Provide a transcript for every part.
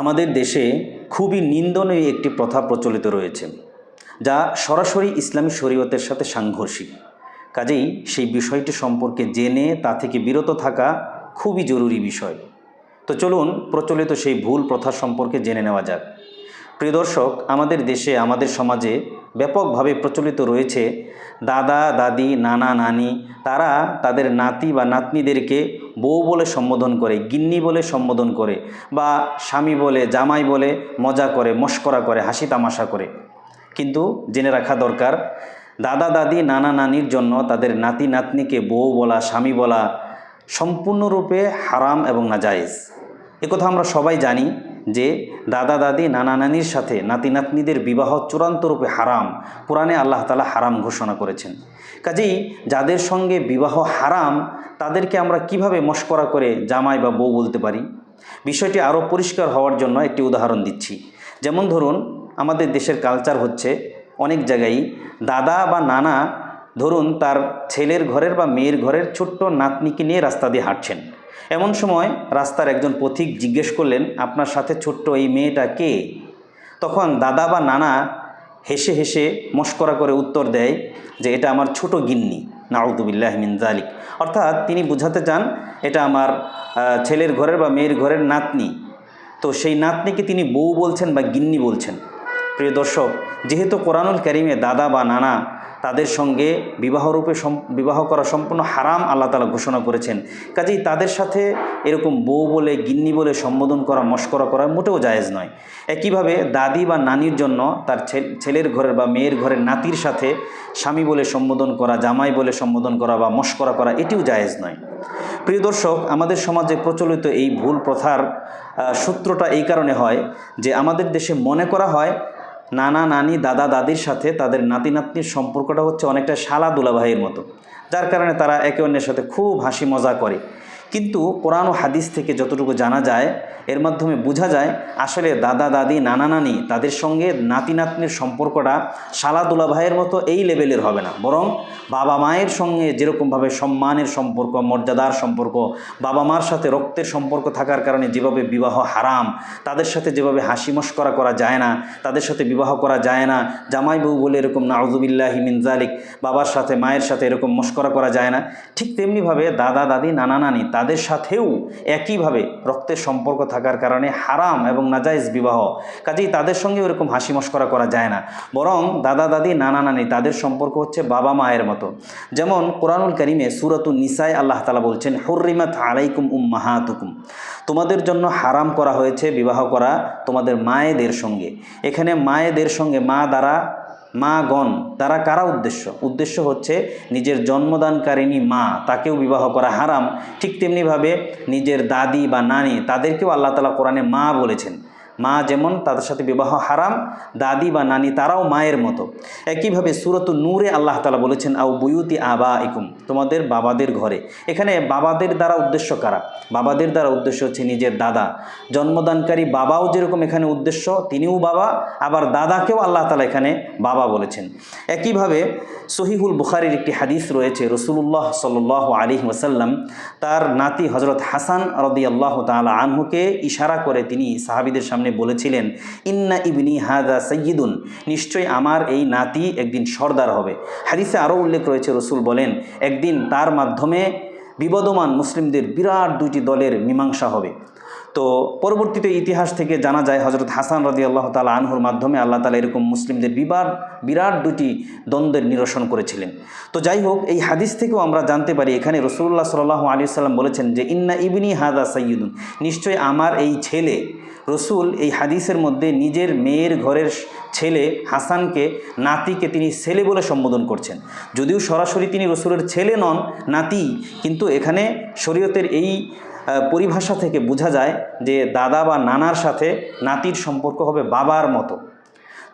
আমাদের দেশে খুবই নিন্দনীয় একটি প্রথা প্রচলিত রয়েছে, যা সরাসরি ইসলামী শরীয়তের সাথে সাংঘর্ষিক। কাজেই সেই বিষয়টি সম্পর্কে জেনে তা থেকে বিরত থাকা খুবই জরুরি বিষয়। তো চলুন প্রচলিত সেই ভুল প্রথা সম্পর্কে জেনে নেওয়া যাক। প্রিয় দর্শক, আমাদের দেশে, আমাদের সমাজে ব্যাপকভাবে প্রচলিত রয়েছে দাদা, দাদি, নানা, নানি, তারা তাদের নাতি বা নাতনিদেরকে বউ বলে সম্বোধন করে, গিন্নি বলে সম্বোধন করে বা স্বামী বলে, জামাই বলে মজা করে, মস্করা করে, হাসি তামাশা করে। কিন্তু জেনে রাখা দরকার, দাদা দাদি নানা নানির জন্য তাদের নাতি নাতনিকে বউ বলা, স্বামী বলা সম্পূর্ণরূপে হারাম এবং নাজায়েজ। একথা আমরা সবাই জানি যে দাদা দাদি, নানা নানির সাথে নাতি নাতনিদের বিবাহ চূড়ান্ত রূপে হারাম কোরআনে আল্লাহ তালা হারাম ঘোষণা করেছেন। কাজেই যাদের সঙ্গে বিবাহ হারাম, তাদেরকে আমরা কীভাবে মস্করা করে জামাই বা বউ বলতে পারি? বিষয়টি আরও পরিষ্কার হওয়ার জন্য একটি উদাহরণ দিচ্ছি। যেমন ধরুন, আমাদের দেশের কালচার হচ্ছে অনেক জায়গায় দাদা বা নানা ধরুন তার ছেলের ঘরের বা মেয়ের ঘরের ছোট্ট নাতনিকে নিয়ে রাস্তা দিয়ে হাঁটছেন। এমন সময় রাস্তার একজন পথিক জিজ্ঞেস করলেন, আপনার সাথে ছোট্ট এই মেয়েটা কে? তখন দাদা বা নানা হেসে হেসে মস্করা করে উত্তর দেয় যে, এটা আমার ছোট গিন্নি। নাউদুবিল্লাহ মিন জালিক অর্থাৎ তিনি বুঝাতে চান, এটা আমার ছেলের ঘরের বা মেয়ের ঘরের নাতনি। তো সেই নাতনিকে তিনি বউ বলছেন বা গিন্নি বলছেন। প্রিয় দর্শক, যেহেতু কোরআনুল কারিমে দাদা বা নানা তাদের সঙ্গে বিবাহরূপে বিবাহ করা সম্পূর্ণ হারাম আল্লাহ তালা ঘোষণা করেছেন। কাজেই তাদের সাথে এরকম বউ বলে, গিন্নি বলে সম্বোধন করা, মস্করা করা মোটেও জায়েজ নয়। একইভাবে দাদি বা নানির জন্য তার ছেলের ঘরের বা মেয়ের ঘরের নাতির সাথে স্বামী বলে সম্বোধন করা, জামাই বলে সম্বোধন করা বা মস্করা করা এটিও জায়েজ নয়। প্রিয় দর্শক, আমাদের সমাজে প্রচলিত এই ভুল প্রথার সূত্রটা এই কারণে হয় যে আমাদের দেশে মনে করা হয় নানা নানি, দাদা, দাদির সাথে তাদের নাতি নাতনির সম্পর্কটা হচ্ছে অনেকটা শালা দুলাভাইয়ের মতো, যার কারণে তারা একে অন্যের সাথে খুব হাসি মজা করে। কিন্তু কোরআন ও হাদিস থেকে যতটুকু জানা যায়, এর মাধ্যমে বোঝা যায় আসলে দাদা, দাদি, নানা, নানি তাদের সঙ্গে নাতি, নাতনির সম্পর্কটা শালা দুলা ভাইয়ের মতো এই লেভেলের হবে না। বরং বাবা মায়ের সঙ্গে যেরকমভাবে সম্মানের সম্পর্ক, মর্যাদার সম্পর্ক, বাবা মার সাথে রক্তের সম্পর্ক থাকার কারণে যেভাবে বিবাহ হারাম, তাদের সাথে যেভাবে হাসি মস্করা করা যায় না, তাদের সাথে বিবাহ করা যায় না, জামাই বউ বলে এরকম নাউজুবিল্লাহি মিন জালিক বাবার সাথে, মায়ের সাথে এরকম মস্করা করা যায় না, ঠিক তেমনিভাবে দাদা, দাদি, নানা, নানি তাদের সাথেও একইভাবে রক্তের সম্পর্ক থাকার কারণে হারাম এবং নাজাইজ বিবাহ। কাজেই তাদের সঙ্গেও ওরকম হাসি মস্করা করা যায় না। বরং দাদা, দাদি, নানা, নানি তাদের সম্পর্ক হচ্ছে বাবা, মায়ের মতো। যেমন কোরআনুল করিমে সুরাতুল নিসায় আল্লাহ তালা বলছেন, হুর্রিমাত আলাইকুম উম্মাহাতুকুম। তোমাদের জন্য হারাম করা হয়েছে বিবাহ করা তোমাদের মায়েদের সঙ্গে। এখানে মায়েদের সঙ্গে মা দ্বারা মা গণ, তারা কারা উদ্দেশ্য? উদ্দেশ্য হচ্ছে নিজের জন্মদানকারিণী মা, তাকেও বিবাহ করা হারাম। ঠিক তেমনিভাবে নিজের দাদি বা নানি, তাদেরকেও আল্লাহ তালা কোরআনে মা বলেছেন। মা যেমন তাদের সাথে বিবাহ হারাম, দাদি বা নানি তারাও মায়ের মতো। একইভাবে সুরত নূরে আল্লাহ তালা বলেছেন আউ বুয়ুতি আবা ইকুম তোমাদের বাবাদের ঘরে। এখানে বাবাদের দ্বারা উদ্দেশ্য কারা? বাবাদের দ্বারা উদ্দেশ্য হচ্ছে নিজের দাদা। জন্মদানকারী বাবাও যেরকম এখানে উদ্দেশ্য, তিনিও বাবা, আবার দাদাকেও আল্লাহ তালা এখানে বাবা বলেছেন। একইভাবে সহিহুল বুখারির একটি হাদিস রয়েছে রসুল্লাহ সাল আলী ওসাল্লাম তার নাতি হজরত হাসান রদি আল্লাহ তালা আনহুকে ইশারা করে তিনি সাহাবিদের সামনে বলেছিলেন, ইন্না ইবনি হাদা সৈয়দুন নিশ্চয়ই আমার এই নাতি একদিন সর্দার হবে। হাদিসে আরও উল্লেখ রয়েছে, রসুল বলেন, একদিন তার মাধ্যমে বিবদমান মুসলিমদের বিরাট দুইটি দলের মীমাংসা হবে। তো পরবর্তীতে ইতিহাস থেকে জানা যায় হজরত হাসান রদি আল্লাহ তালা আনহুর মাধ্যমে আল্লাহ তালা এরকম মুসলিমদের বিবাদ বিরাট দুটি দ্বন্দ্বের নিরসন করেছিলেন। তো যাই হোক এই হাদিস থেকেও আমরা জানতে পারি, এখানে রসুল্লাহ সাল্লাহ আলী সাল্লাম বলেছেন যে, ইন্না ইবনি হাদা সৈয়দুন নিশ্চয়ই আমার এই ছেলে, রসুল এই হাদিসের মধ্যে নিজের মেয়ের ঘরের ছেলে হাসানকে, নাতিকে তিনি ছেলে বলে সম্বোধন করছেন। যদিও সরাসরি তিনি রসুলের ছেলে নন, নাতি, কিন্তু এখানে শরীয়তের এই পরিভাষা থেকে বোঝা যায় যে দাদা বা নানার সাথে নাতির সম্পর্ক হবে বাবার মতো।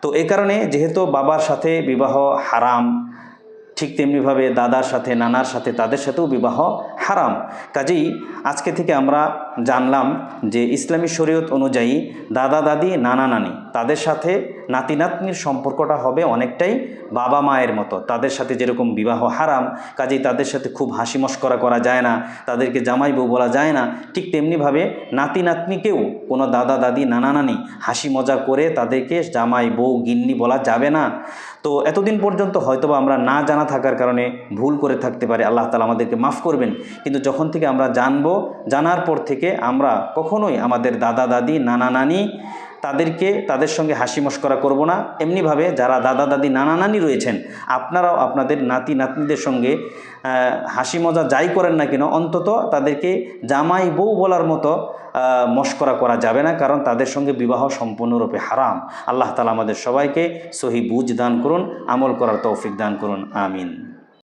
তো এ কারণে যেহেতু বাবার সাথে বিবাহ হারাম, ঠিক তেমনিভাবে দাদার সাথে, নানার সাথে তাদের সাথেও বিবাহ হারাম। কাজেই আজকে থেকে আমরা জানলাম যে ইসলামী শরীয়ত অনুযায়ী দাদা, দাদি, নানা, নানি, তাদের সাথে নাতি, নাতনির সম্পর্কটা হবে অনেকটাই বাবা, মায়ের মতো। তাদের সাথে যেরকম বিবাহ হারাম, কাজেই তাদের সাথে খুব হাসি মস্করা করা যায় না, তাদেরকে জামাই বউ বলা যায় না। ঠিক তেমনিভাবে নাতি, নাতনিকেও কোনো দাদা, দাদি, নানা, নানি হাসি মজা করে তাদেরকে জামাই বউ, গিন্নি বলা যাবে না। তো এতদিন পর্যন্ত হয়তোবা আমরা না জানা থাকার কারণে ভুল করে থাকতে পারি। আল্লাহ তালা আমাদেরকে মাফ করবেন। কিন্তু যখন থেকে আমরা জানব, জানার পর থেকে আমরা কখনোই আমাদের দাদা, দাদি, নানা, নানি তাদেরকে, তাদের সঙ্গে হাসি মস্করা করব না। এমনিভাবে যারা দাদা, দাদি, নানা, নানি রয়েছেন, আপনারাও আপনাদের নাতি, নাতনিদের সঙ্গে হাসি মজা যাই করেন না কেন, অন্তত তাদেরকে জামাই বউ বলার মতো মস্করা করা যাবে না, কারণ তাদের সঙ্গে বিবাহ সম্পূর্ণরূপে হারাম। আল্লাহ তালা আমাদের সবাইকে সহি বুঝ দান করুন, আমল করার তৌফিক দান করুন। আমিন।